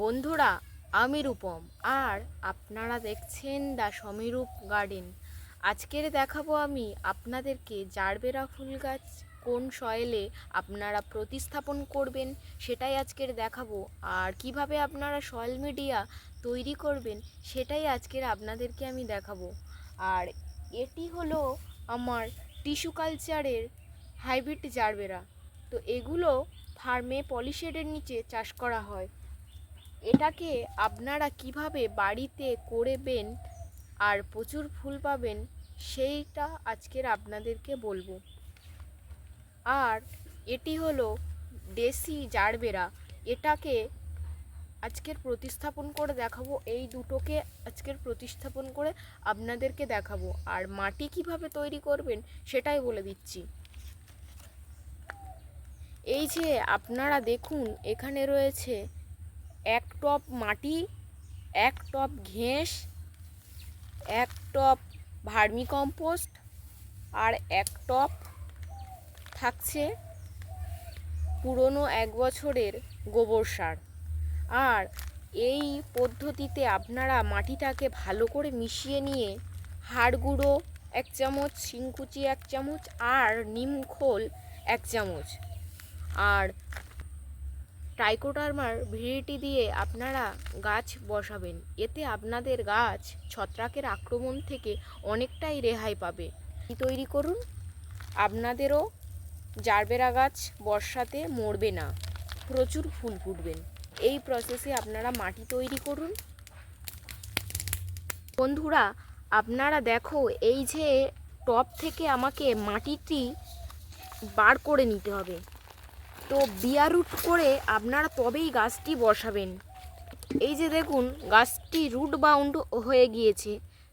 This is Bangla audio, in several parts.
বন্ধুরা, আমি রূপম। আর আপনারা দেখছেন দ্য সমীরূপ গার্ডেন। আজকের দেখাবো আমি আপনাদেরকে জারবেরা ফুল গাছ কোন সয়েলে আপনারা প্রতিস্থাপন করবেন সেটাই আজকের দেখাবো। আর কীভাবে আপনারা সয়েল মিডিয়া তৈরি করবেন সেটাই আজকের আপনাদেরকে আমি দেখাবো। আর এটি হলো আমার টিস্যু কালচারের হাইব্রিড জারবেরা। তো এগুলো ফার্মে পলিশেডের নিচে চাষ করা হয়। এটাকে আপনারা কীভাবে বাড়িতে করবেন আর প্রচুর ফুল পাবেন, সেইটা আজকের আপনাদেরকে বলব। আর এটি হলো দেশি জারবেরা। এটাকে আজকের প্রতিস্থাপন করে দেখাবো। এই দুটোকে আজকের প্রতিস্থাপন করে আপনাদেরকে দেখাবো। আর মাটি কীভাবে তৈরি করবেন সেটাই বলে দিচ্ছি। এই যে আপনারা দেখুন, এখানে রয়েছে এক টপ মাটি, এক টপ ঘেঁস, এক টপ ভার্মি কম্পোস্ট আর এক টপ থাকছে পুরনো এক বছরের গোবর সার। আর এই পদ্ধতিতে আপনারা মাটিটাকে ভালো করে মিশিয়ে নিয়ে হাড় গুঁড়ো এক চামচ, শিংকুচি এক চামচ আর নিম খোল এক চামচ। আর ট্রাইকোটার্মার ভিডিটি দিয়ে আপনারা গাছ বসাবেন। এতে আপনাদের গাছ ছত্রাকের আক্রমণ থেকে অনেকটাই রেহাই পাবে। কি তৈরি করুন? আপনাদেরও জারবেরা গাছ বর্ষাতে মরবে না। প্রচুর ফুল ফুটবেন। এই প্রসেসে আপনারা মাটি তৈরি করুন। বন্ধুরা, আপনারা দেখো, এই যে টপ থেকে আমাকে মাটিটি বার করে নিতে হবে। তো বিয়ারুট করে আপনারা তবেই গাছটি বসাবেন। এই যে দেখুন, গাছটি রুট বাউন্ড হয়ে গিয়েছে।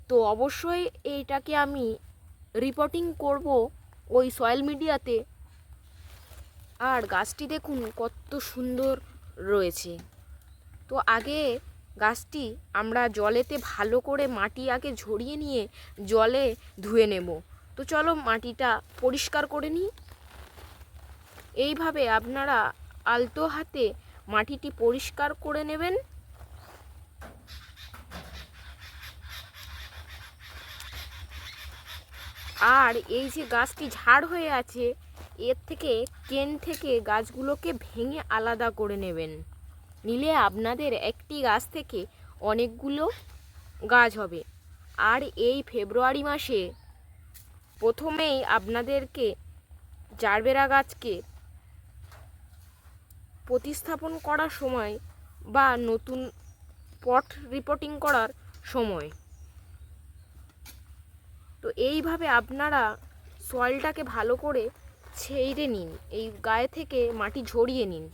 তো অবশ্যই এইটাকে আমি রিপোর্টিং করব ওই সয়েল মিডিয়াতে আর গাছটি দেখুন, কত সুন্দর রয়েছে। তো আগে গাছটি আমরা জলেতে ভালো করে মাটি আগে ঝরিয়ে নিয়ে জলে ধুয়ে নেব। তো চলো মাটিটা পরিষ্কার করে নিই। এইভাবে আপনারা আলতো হাতে মাটিটি পরিষ্কার করে নেবেন। আর এই যে গাছটি ঝাড় হয়ে আছে, এর থেকে কেন থেকে গাছগুলোকে ভেঙে আলাদা করে নেবেন? নিলে আপনাদের একটি গাছ থেকে অনেকগুলো গাছ হবে। আর এই ফেব্রুয়ারি মাসে প্রথমেই আপনাদেরকে জারবেরা গাছকে প্রতিস্থাপন করার সময় বা নতুন পট রিপোর্টিং করার সময়। তো এইভাবে আপনারা সয়েলটাকে ভালো করে ছেড়ে নিন, এই গায়ে থেকে মাটি ঝরিয়ে নিন।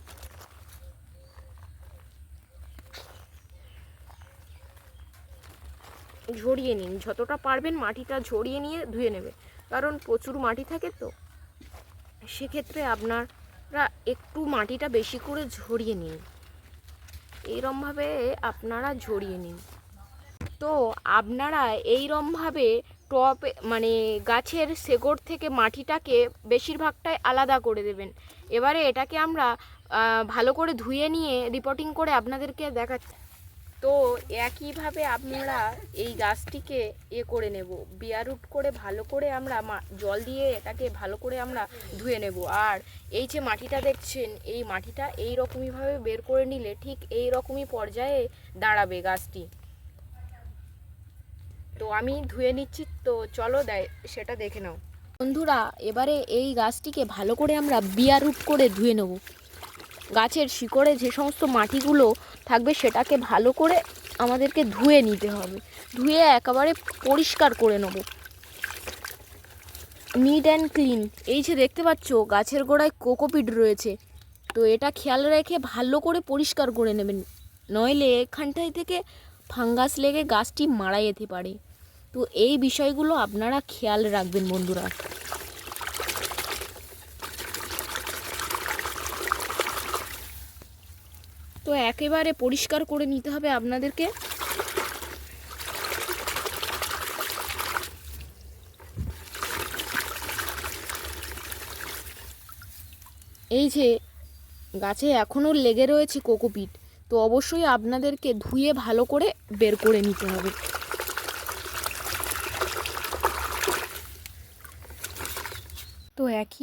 ঝরিয়ে নিন, যতটা পারবেন মাটিটা ঝরিয়ে নিয়ে ধুয়ে নেবে। কারণ প্রচুর মাটি থাকে তো, সেক্ষেত্রে আপনারা একটু মাটিটা বেশি করে ঝরিয়ে নিন। এইরমভাবে আপনারা ঝরিয়ে নিন। তো আপনারা এইরমভাবে টপ মানে গাছের শেকড় থেকে মাটিটাকে বেশিরভাগটাই আলাদা করে দেবেন। এবারে এটাকে আমরা ভালো করে ধুয়ে নিয়ে রিপোর্টিং করে আপনাদেরকে দেখাচ্ছি তো একইভাবে আপনারা এই গাছটিকে এ করে নেব। বিয়ারুট করে ভালো করে আমরা জল দিয়ে এটাকে ভালো করে আমরা ধুয়ে নেব। আর এই যে মাটিটা দেখছেন, এই মাটিটা এই রকমইভাবে বের করে নিলে ঠিক এই রকমই পর্যায়ে দাঁড়াবে গাছটি। তো আমি ধুয়ে নিচ্ছি, তো চলো দেয় সেটা দেখে নাও। বন্ধুরা, এবারে এই গাছটিকে ভালো করে আমরা বিয়ারুট করে ধুয়ে নেব। গাছের শিকড়ে যে সমস্ত মাটিগুলো থাকবে সেটাকে ভালো করে আমাদেরকে ধুয়ে নিতে হবে। ধুয়ে একেবারে পরিষ্কার করে নেব। নিট অ্যান্ড ক্লিন এই যে দেখতে পাচ্ছ, গাছের গোড়ায় কোকোপিট রয়েছে। তো এটা খেয়াল রেখে ভালো করে পরিষ্কার করে নেবেন। নইলে এখানটায় থেকে ফাঙ্গাস লেগে গাছটি মারা যেতে পারে। তো এই বিষয়গুলো আপনারা খেয়াল রাখবেন বন্ধুরা। তো একেবারে পরিষ্কার করে নিতে হবে আপনাদেরকে। এই যে গাছে এখনও লেগে রয়েছে কোকোপিট, তো অবশ্যই আপনাদেরকে ধুয়ে ভালো করে বের করে নিতে হবে।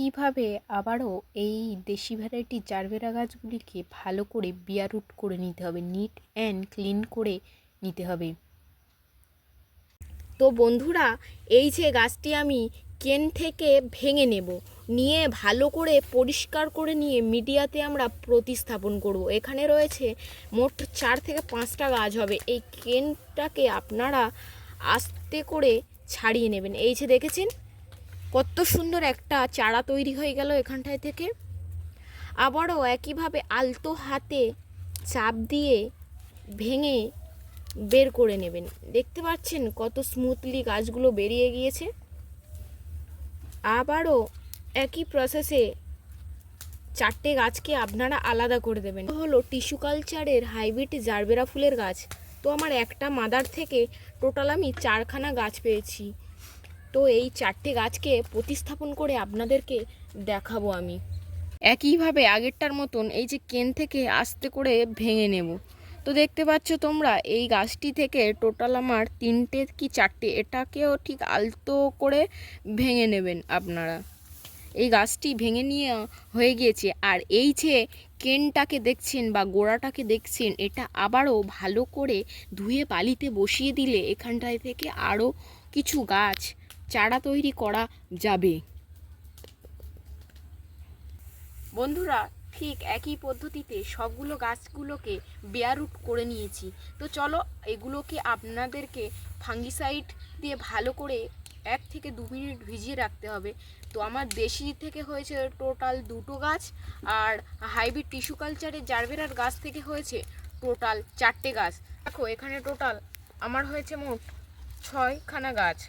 তো একইভাবে আবারও এই দেশি ভ্যারাইটি জারবেরা গাছগুলিকে ভালো করে বিয়ারুট করে নিতে হবে নিট অ্যান্ড ক্লিন করে নিতে হবে? তো বন্ধুরা, এই যে গাছটি আমি কেন থেকে ভেঙে নেব, নিয়ে ভালো করে পরিষ্কার করে নিয়ে মিডিয়াতে আমরা প্রতিস্থাপন করব। এখানে রয়েছে মোট চার থেকে পাঁচটা গাছ হবে। এই কেনটাকে আপনারা আস্তে করে ছাড়িয়ে নেবেন। এই যে দেখেছেন কত সুন্দর একটা চারা তৈরি হয়ে গেল এখানটায় থেকে। আবারও একইভাবে আলতো হাতে চাপ দিয়ে ভেঙে বের করে নেবেন। দেখতে পাচ্ছেন কত স্মুথলি গাছগুলো বেরিয়ে গিয়েছে। আবারও একই প্রসেসে চারটে গাছকে আপনারা আলাদা করে দেবেন। হলো টিস্যু কালচারের হাইব্রিড জারবেরা ফুলের গাছ। তো আমার একটা মাদার থেকে টোটাল আমি চারখানা গাছ পেয়েছি। তো এই চারটে গাছকে প্রতিস্থাপন করে আপনাদেরকে দেখাবো আমি। একইভাবে আগেরটার মতন এই যে কেন থেকে আস্তে করে ভেঙে নেব। তো দেখতে পাচ্ছ তোমরা, এই গাছটি থেকে টোটাল আমার তিনটে কি চারটে, এটাকেও ঠিক আলতো করে ভেঙে নেবেন আপনারা। এই গাছটি ভেঙে নিয়ে হয়ে গিয়েছে। আর এই যে কেনটাকে দেখছেন বা গোড়াটাকে দেখছেন, এটা আবারও ভালো করে ধুয়ে বালিতে বসিয়ে দিলে এখানটায় থেকে আরও কিছু গাছ চারা তৈরি করা যাবে। বন্ধুরা, ঠিক একই পদ্ধতিতে সবগুলো গাছগুলোকে বেয়ারুট করে নিয়েছি। তো চলো, এগুলোকে আপনাদেরকে ফাঙ্গিসাইড দিয়ে ভালো করে এক থেকে দু মিনিট ভিজিয়ে রাখতে হবে। তো আমার দেশি থেকে হয়েছে টোটাল দুটো গাছ আর হাইব্রিড টিস্যু কালচারের জারবেরার গাছ থেকে হয়েছে টোটাল চারটে গাছ। দেখো, এখানে টোটাল আমার হয়েছে মোট ছয়খানা গাছ।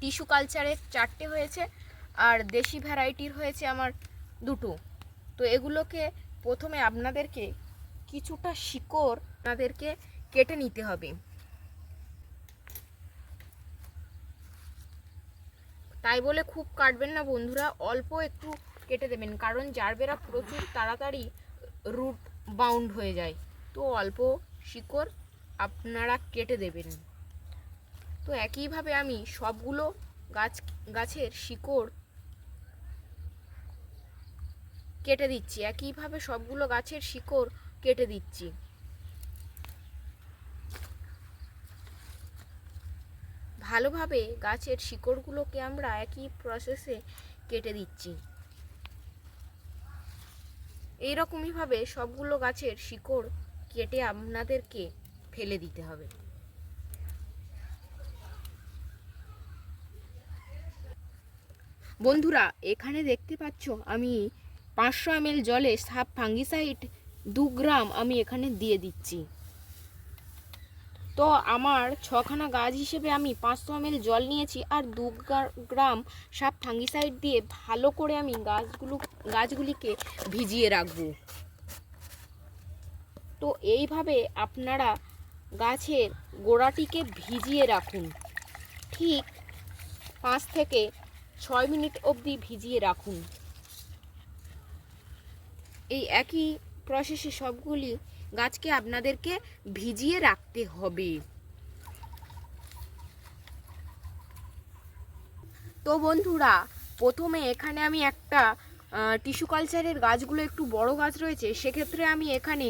টিস্যু কালচারের চারটে হয়েছে আর দেশি ভ্যারাইটির হয়েছে আমার দুটো। তো এগুলোকে প্রথমে আপনাদেরকে কিছুটা শিকড় আপনাদেরকে কেটে নিতে হবে। তাই বলে খুব কাটবেন না বন্ধুরা, অল্প একটু কেটে দেবেন, কারণ জারবেরা প্রচুর তাড়াতাড়ি রুট বাউন্ড হয়ে যায়। তো অল্প শিকড় আপনারা কেটে দেবেন। তো একইভাবে আমি সবগুলো গাছ, গাছের শিকড় কেটে দিচ্ছি। একইভাবে সবগুলো গাছের শিকড় কেটে দিচ্ছি। ভালোভাবে গাছের শিকড়গুলোকে আমরা একই প্রসেসে কেটে দিচ্ছি। এইরকমইভাবে সবগুলো গাছের শিকড় কেটে আপনাদেরকে ফেলে দিতে হবে। বন্ধুরা, এখানে দেখতে পাচ্ছ আমি পাঁচশো এমএল জলে সাপ ফাঙ্গিসাইড দু গ্রাম আমি এখানে দিয়ে দিচ্ছি। তো আমার ছখানা গাছ হিসেবে আমি পাঁচশো এমএল জল নিয়েছি আর দু গ্রাম সাপ ফাঙ্গিসাইড দিয়ে ভালো করে আমি গাছগুলো, গাছগুলিকে ভিজিয়ে রাখব। তো এইভাবে আপনারা গাছের গোড়াটিকে ভিজিয়ে রাখুন। ঠিক পাঁচ থেকে ছয় মিনিট অবধি ভিজিয়ে রাখুন। এই একই প্রসেসে সবগুলি গাছকে আপনাদেরকে ভিজিয়ে রাখতে হবে। তো বন্ধুরা, প্রথমে এখানে আমি একটা টিস্যু কালচারের গাছগুলো একটু বড় গাছ রয়েছে, সেক্ষেত্রে আমি এখানে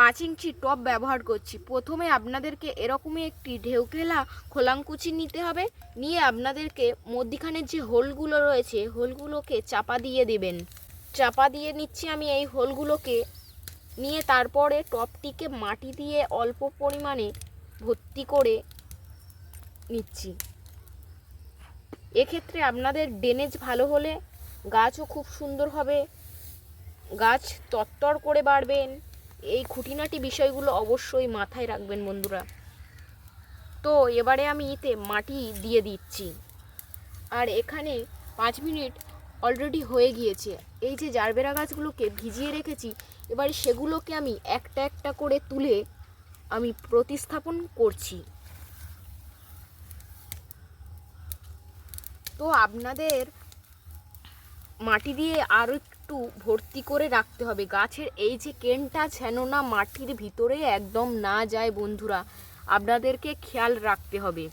পাঁচ ইঞ্চি টব ব্যবহার করছি। প্রথমে আপনাদেরকে এরকমই একটি ঢেউকেলা খোলাঙ্কুচি নিতে হবে। নিয়ে আপনাদেরকে মধ্যিখানের যে হোলগুলো রয়েছে, হোলগুলোকে চাপা দিয়ে দেবেন। চাপা দিয়ে নিচ্ছি আমি এই হোলগুলোকে। নিয়ে তারপরে টপটিকে মাটি দিয়ে অল্প পরিমাণে ভর্তি করে নিচ্ছি। এক্ষেত্রে আপনাদের ড্রেনেজ ভালো হলে গাছও খুব সুন্দর হবে। গাছ তত্তর করে বাড়বেন। এই খুঁটিনাটি বিষয়গুলো অবশ্যই মাথায় রাখবেন বন্ধুরা। তো এবারে আমি এতে মাটি দিয়ে দিচ্ছি। আর এখানে পাঁচ মিনিট অলরেডি হয়ে গিয়েছে। এই যে জারবেরা গাছগুলোকে ভিজিয়ে রেখেছি, এবারে সেগুলোকে আমি একটা একটা করে তুলে আমি প্রতিস্থাপন করছি। তো আপনাদের মাটি দিয়ে আরও একটু ভর্তি করে রাখতে হবে। গাছের এই যে কেনটা যেন না মাটির ভিতরে একদম না যায় বন্ধুরা, আপনাদেরকে খেয়াল রাখতে হবে।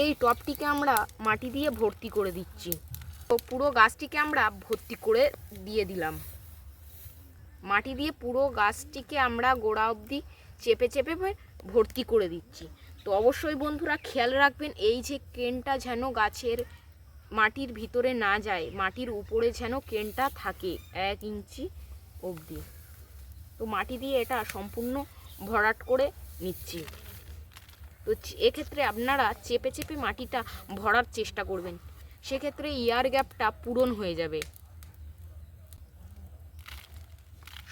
এই টপটিকে আমরা মাটি দিয়ে ভর্তি করে দিচ্ছি। তো পুরো গাছটিকে আমরা ভর্তি করে দিয়ে দিলাম। মাটি দিয়ে পুরো গাছটিকে আমরা গোড়া অবধি চেপে চেপে ভর্তি করে দিচ্ছি। তো অবশ্যই বন্ধুরা খেয়াল রাখবেন, এই যে কেনটা যেন গাছের মাটির ভিতরে না যায়, মাটির উপরে যেন কেনটা থাকে, এক ইঞ্চি অবধি। তো মাটি দিয়ে এটা সম্পূর্ণ ভরাট করে নিচ্ছি। তো এক্ষেত্রে আপনারা চেপে চেপে মাটিটা ভরার চেষ্টা করবেন। সেক্ষেত্রে ইয়ার গ্যাপটা পূরণ হয়ে যাবে।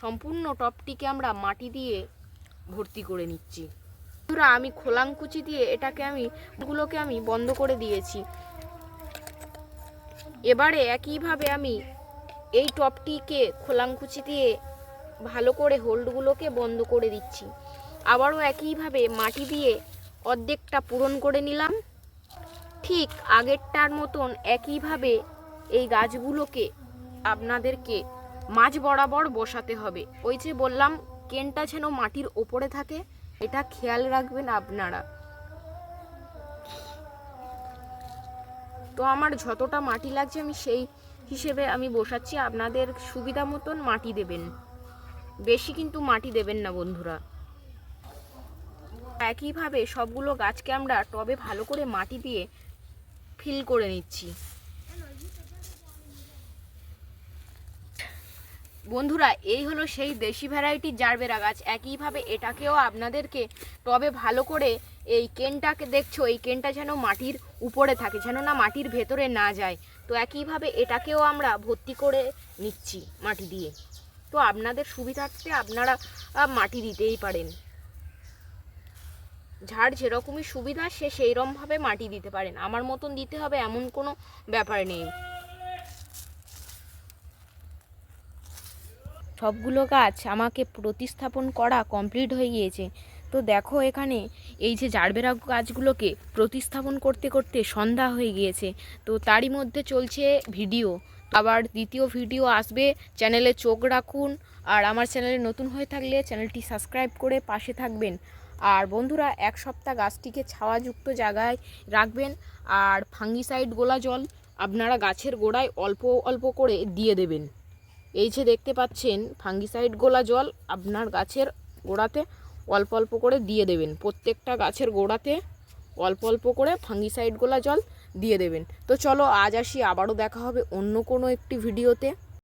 সম্পূর্ণ টপটিকে আমরা মাটি দিয়ে ভর্তি করে নিচ্ছি। বন্ধুরা, আমি খোলাংকুচি দিয়ে এটাকে আমি, গুলোকে আমি বন্ধ করে দিয়েছি। এবারে একইভাবে আমি এই টপটিকে খোলাংকুচি দিয়ে ভালো করে হোল্ডগুলোকে বন্ধ করে দিচ্ছি। আবারও একইভাবে মাটি দিয়ে অর্ধেকটা পূরণ করে নিলাম। ঠিক আগেরটার মতন একইভাবে এই গাছগুলোকে আপনাদেরকে মাঝ বরাবর বসাতে হবে। ওই যে বললাম, কেনটা যেন মাটির ওপরে থাকে, এটা খেয়াল রাখবেন আপনারা। তো আমার যতটা মাটি লাগছে আমি সেই হিসেবে আমি বসাচ্ছি। আপনাদের সুবিধা মতন মাটি দেবেন। বেশি কিন্তু মাটি দেবেন না বন্ধুরা। একইভাবে সবগুলো গাছকে আমরা টবে ভালো করে মাটি দিয়ে ফিল করে নিচ্ছি। বন্ধুরা, এই হলো সেই দেশি ভ্যারাইটির জারবেরা গাছ। একইভাবে এটাকেও আপনাদেরকে টবে ভালো করে এই কেনটাকে দেখছ, এই কেনটা যেন মাটির উপরে থাকে, যেন না মাটির ভেতরে না যায়। তো একইভাবে এটাকেও আমরা ভর্তি করে নিচ্ছি মাটি দিয়ে। তো আপনাদের সুবিধার্থে আপনারা মাটি দিতেই পারেন। ঝাড় যেরকমই সুবিধা, সে সেইরকমভাবে মাটি দিতে পারেন। আমার মতন দিতে হবে এমন কোনো ব্যাপার নেই। সবগুলো গাছ আমাকে প্রতিস্থাপন করা কমপ্লিট হয়ে গিয়েছে। তো দেখো এখানে, এই যে জারবেরা গাছগুলোকে প্রতিস্থাপন করতে করতে সন্ধ্যা হয়ে গিয়েছে। তো তারই মধ্যে চলছে ভিডিও আবার দ্বিতীয় ভিডিও আসবে চ্যানেলে চোখ রাখুন। আর আমার চ্যানেলে নতুন হয়ে থাকলে চ্যানেলটি সাবস্ক্রাইব করে পাশে থাকবেন। আর বন্ধুরা, এক সপ্তাহ গাছটিকে ছাওয়াযুক্ত জায়গায় রাখবেন। আর ফাঙ্গিসাইড গোলা জল আপনারা গাছের গোড়ায় অল্প অল্প করে দিয়ে দেবেন। এই যে দেখতে পাচ্ছেন, ফাঙ্গিসাইড গোলা জল আপনার গাছের গোড়াতে অল্প অল্প করে দিয়ে দেবেন। প্রত্যেকটা গাছের গোড়াতে অল্প অল্প করে ফাঙ্গিসাইড গোলা জল দিয়ে দেবেন। তো চলো আজ আসি, আবারও দেখা হবে অন্য কোনো একটি ভিডিওতে।